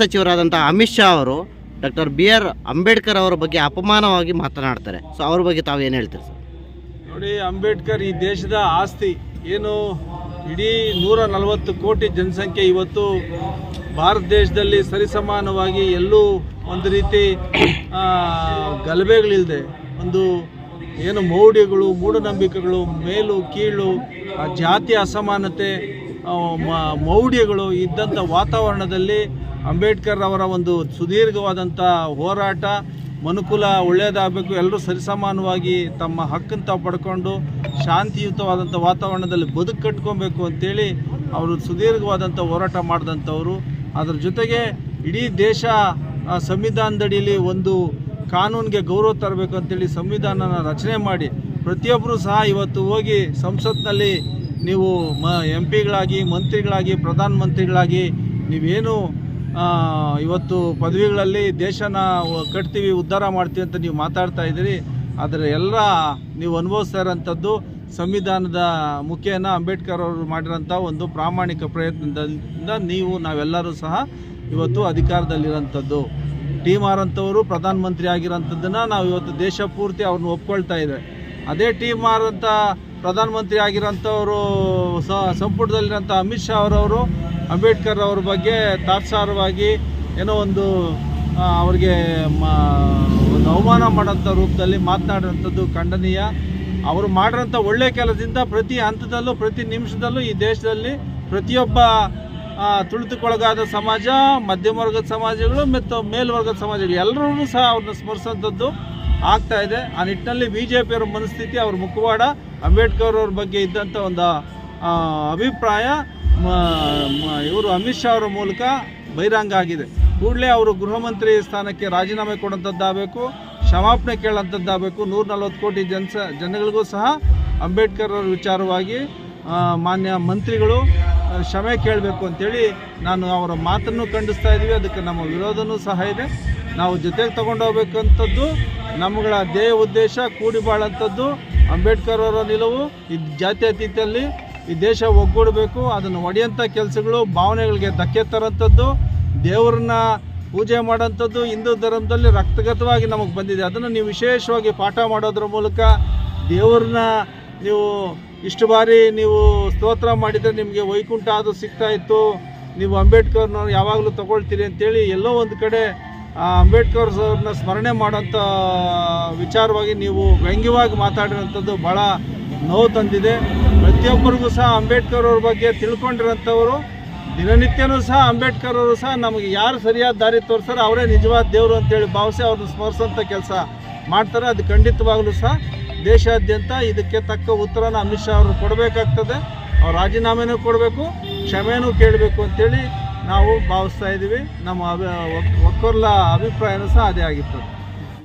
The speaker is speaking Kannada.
ಸಚಿವರಾದಂಥ ಅಮಿತ್ ಶಾ ಅವರು ಡಾಕ್ಟರ್ ಬಿ ಆರ್ ಅಂಬೇಡ್ಕರ್ ಅವರ ಬಗ್ಗೆ ಅಪಮಾನವಾಗಿ ಮಾತನಾಡ್ತಾರೆ. ಸೊ ಅವ್ರ ಬಗ್ಗೆ ತಾವು ಏನು ಹೇಳ್ತೀರಿ ಸರ್? ನೋಡಿ, ಅಂಬೇಡ್ಕರ್ ಈ ದೇಶದ ಆಸ್ತಿ ಏನು? ಇಡೀ ನೂರ ನಲವತ್ತು ಕೋಟಿ ಜನಸಂಖ್ಯೆ ಇವತ್ತು ಭಾರತ ದೇಶದಲ್ಲಿ ಸರಿಸಮಾನವಾಗಿ ಎಲ್ಲೂ ಒಂದು ರೀತಿ ಗಲಭೆಗಳಿಲ್ಲದೆ, ಒಂದು ಏನು ಮೌಢ್ಯಗಳು, ಮೂಢನಂಬಿಕೆಗಳು, ಮೇಲು, ಕೀಳು ಜಾತಿ ಅಸಮಾನತೆ ಮೌಢ್ಯಗಳು ಇದ್ದಂಥ ವಾತಾವರಣದಲ್ಲಿ ಅಂಬೇಡ್ಕರ್ ಅವರ ಒಂದು ಸುದೀರ್ಘವಾದಂಥ ಹೋರಾಟ, ಮನುಕುಲ ಒಳ್ಳೆಯದಾಗಬೇಕು, ಎಲ್ಲರೂ ಸರಿಸಮಾನವಾಗಿ ತಮ್ಮ ಹಕ್ಕಂತ ಪಡ್ಕೊಂಡು ಶಾಂತಿಯುತವಾದಂಥ ವಾತಾವರಣದಲ್ಲಿ ಬದುಕು ಕಟ್ಕೊಬೇಕು ಅಂತೇಳಿ ಅವರು ಸುದೀರ್ಘವಾದಂಥ ಹೋರಾಟ ಮಾಡಿದಂಥವ್ರು. ಅದರ ಜೊತೆಗೆ ಇಡೀ ದೇಶ ಸಂವಿಧಾನದಡಿಯಲ್ಲಿ ಒಂದು ಕಾನೂನಿಗೆ ಗೌರವ ತರಬೇಕು ಅಂತೇಳಿ ಸಂವಿಧಾನನ ರಚನೆ ಮಾಡಿ ಪ್ರತಿಯೊಬ್ಬರೂ ಸಹ ಇವತ್ತು ಹೋಗಿ ಸಂಸತ್ನಲ್ಲಿ ನೀವು ಮ ಎಂ ಪಿಗಳಾಗಿ ಮಂತ್ರಿಗಳಾಗಿ ಪ್ರಧಾನಮಂತ್ರಿಗಳಾಗಿ ನೀವೇನು ಇವತ್ತು ಪದವಿಗಳಲ್ಲಿ ದೇಶನ ಕಟ್ತೀವಿ, ಉದ್ಧಾರ ಮಾಡ್ತೀವಿ ಅಂತ ನೀವು ಮಾತಾಡ್ತಾ ಇದ್ದೀರಿ. ಆದರೆ ಎಲ್ಲ ನೀವು ಅನುಭವಿಸ್ತಾ ಇರೋಂಥದ್ದು ಸಂವಿಧಾನದ ಮುಖೇನ ಅಂಬೇಡ್ಕರ್ ಅವರು ಮಾಡಿರೋಂಥ ಒಂದು ಪ್ರಾಮಾಣಿಕ ಪ್ರಯತ್ನದಿಂದ ನೀವು, ನಾವೆಲ್ಲರೂ ಸಹ ಇವತ್ತು ಅಧಿಕಾರದಲ್ಲಿರೋಂಥದ್ದು. ಟಿ ಆರ್ ಅಂತವರು ಪ್ರಧಾನಮಂತ್ರಿ ಆಗಿರೋಂಥದ್ದನ್ನು ನಾವು ಇವತ್ತು ದೇಶ ಪೂರ್ತಿ ಅವ್ರನ್ನ ಒಪ್ಕೊಳ್ತಾ ಇದ್ದೇವೆ ಅದೇ ಟಿ ಆರ್ ಅಂತ ಪ್ರಧಾನಮಂತ್ರಿ ಆಗಿರೋಂಥವರು ಸಂಪುಟದಲ್ಲಿರೋಂಥ ಅಮಿತ್ ಶಾ ಅವರವರು, ಅಂಬೇಡ್ಕರ್ ಅವ್ರ ಬಗ್ಗೆ ತಾತ್ಸಾರವಾಗಿ ಏನೋ ಒಂದು ಅವ್ರಿಗೆ ಒಂದು ಅವಮಾನ ಮಾಡೋಂಥ ರೂಪದಲ್ಲಿ ಮಾತನಾಡಿರೋಂಥದ್ದು ಖಂಡನೀಯ. ಅವರು ಮಾಡಿರೋಂಥ ಒಳ್ಳೆಯ ಕೆಲಸದಿಂದ ಪ್ರತಿ ಹಂತದಲ್ಲೂ, ಪ್ರತಿ ನಿಮಿಷದಲ್ಲೂ ಈ ದೇಶದಲ್ಲಿ ಪ್ರತಿಯೊಬ್ಬ ತುಳಿತುಕೊಳಗಾದ ಸಮಾಜ ಮಧ್ಯಮ ವರ್ಗದ ಸಮಾಜಗಳು ಮತ್ತು ಮೇಲ್ವರ್ಗದ ಸಮಾಜಗಳು ಎಲ್ಲರೂ ಸಹ ಅವ್ರನ್ನ ಸ್ಮರಿಸೋಂಥದ್ದು ಆಗ್ತಾ ಇದೆ. ಆ ನಿಟ್ಟಿನಲ್ಲಿ ಬಿ ಜೆ ಪಿಯವರ ಮನಸ್ಥಿತಿ, ಅವ್ರ ಮುಖವಾಡ, ಅಂಬೇಡ್ಕರ್ ಅವ್ರ ಬಗ್ಗೆ ಇದ್ದಂಥ ಒಂದು ಅಭಿಪ್ರಾಯ ಇವರು ಅಮಿತ್ ಶಾ ಅವರ ಮೂಲಕ ಬಹಿರಂಗ ಆಗಿದೆ. ಕೂಡಲೇ ಅವರು ಗೃಹ ಮಂತ್ರಿ ಸ್ಥಾನಕ್ಕೆ ರಾಜೀನಾಮೆ ಕೊಡೋಂಥದ್ದಾಗಬೇಕು ಕ್ಷಮಾಪಣೆ ಕೇಳೋಂಥದ್ದಾಗಬೇಕು ನೂರ ನಲ್ವತ್ತು ಕೋಟಿ ಜನಸ ಜನಗಳಿಗೂ ಸಹ ಅಂಬೇಡ್ಕರ್ ಅವರ ವಿಚಾರವಾಗಿ ಮಾನ್ಯ ಮಂತ್ರಿಗಳು ಕ್ಷಮೆ ಕೇಳಬೇಕು ಅಂತೇಳಿ ನಾನು ಅವರ ಮಾತನ್ನು ಖಂಡಿಸ್ತಾ ಇದ್ದೀವಿ. ಅದಕ್ಕೆ ನಮ್ಮ ವಿರೋಧನೂ ಸಹ ಇದೆ. ನಾವು ಜೊತೆಗೆ ತಗೊಂಡು ಹೋಗ್ಬೇಕಂಥದ್ದು ನಮ್ಮಗಳ ಧ್ಯೇಯ ಉದ್ದೇಶ ಕೂಡಿ ಬಾಳಂಥದ್ದು. ಅಂಬೇಡ್ಕರ್ ಅವರ ನಿಲುವು ಈ ಜಾತ್ಯತೀತಲ್ಲಿ ಈ ದೇಶ ಒಗ್ಗೂಡಬೇಕು, ಅದನ್ನು ಒಡೆಯಂಥ ಕೆಲಸಗಳು ಭಾವನೆಗಳಿಗೆ ಧಕ್ಕೆ ತರೋಂಥದ್ದು ದೇವರನ್ನ ಪೂಜೆ ಮಾಡೋಂಥದ್ದು ಹಿಂದೂ ಧರ್ಮದಲ್ಲಿ ರಕ್ತಗತವಾಗಿ ನಮಗೆ ಬಂದಿದೆ. ಅದನ್ನು ನೀವು ವಿಶೇಷವಾಗಿ ಪಾಠ ಮಾಡೋದ್ರ ಮೂಲಕ ದೇವ್ರನ್ನ ನೀವು ಇಷ್ಟು ಬಾರಿ ನೀವು ಸ್ತೋತ್ರ ಮಾಡಿದರೆ ನಿಮಗೆ ವೈಕುಂಠ ಅದು ಸಿಗ್ತಾ ಇತ್ತು. ನೀವು ಅಂಬೇಡ್ಕರ್ನವ್ರು ಯಾವಾಗಲೂ ತಗೊಳ್ತೀರಿ ಅಂತೇಳಿ ಎಲ್ಲೋ ಒಂದು ಕಡೆ ಅಂಬೇಡ್ಕರ್ ಅವ್ರನ್ನ ಸ್ಮರಣೆ ಮಾಡೋಂಥ ವಿಚಾರವಾಗಿ ನೀವು ವ್ಯಂಗ್ಯವಾಗಿ ಮಾತಾಡಿರೋಂಥದ್ದು ಭಾಳ ನೋವು ತಂದಿದೆ. ಪ್ರತಿಯೊಬ್ಬರಿಗೂ ಸಹ ಅಂಬೇಡ್ಕರ್ ಅವ್ರ ಬಗ್ಗೆ ತಿಳ್ಕೊಂಡಿರೋಂಥವರು ದಿನನಿತ್ಯನೂ ಸಹ ಅಂಬೇಡ್ಕರ್ ಅವರು ಸಹ ನಮಗೆ ಯಾರು ಸರಿಯಾದ ದಾರಿ ತೋರಿಸ್ತಾರೆ ಅವರೇ ನಿಜವಾದ ದೇವರು ಅಂತೇಳಿ ಭಾವಿಸಿ ಅವ್ರನ್ನ ಸ್ಮರಿಸೋಂಥ ಕೆಲಸ ಮಾಡ್ತಾರೆ. ಅದು ಖಂಡಿತವಾಗಲೂ ಸಹ ದೇಶಾದ್ಯಂತ ಇದಕ್ಕೆ ತಕ್ಕ ಉತ್ತರನ ಅಮಿತ್ ಶಾ ಅವರು ಕೊಡಬೇಕಾಗ್ತದೆ. ಅವ್ರು ರಾಜೀನಾಮೆನೂ ಕೊಡಬೇಕು, ಕ್ಷಮೆನೂ ಕೇಳಬೇಕು ಅಂತೇಳಿ ನಾವು ಭಾವಿಸ್ತಾ ಇದ್ದೀವಿ ನಮ್ಮ ಅಭಿ ಒಕ್- ಒಕ್ಕೊರ್ಲ ಅಭಿಪ್ರಾಯನೂ ಸಹ ಅದೇ ಆಗಿರ್ತದೆ.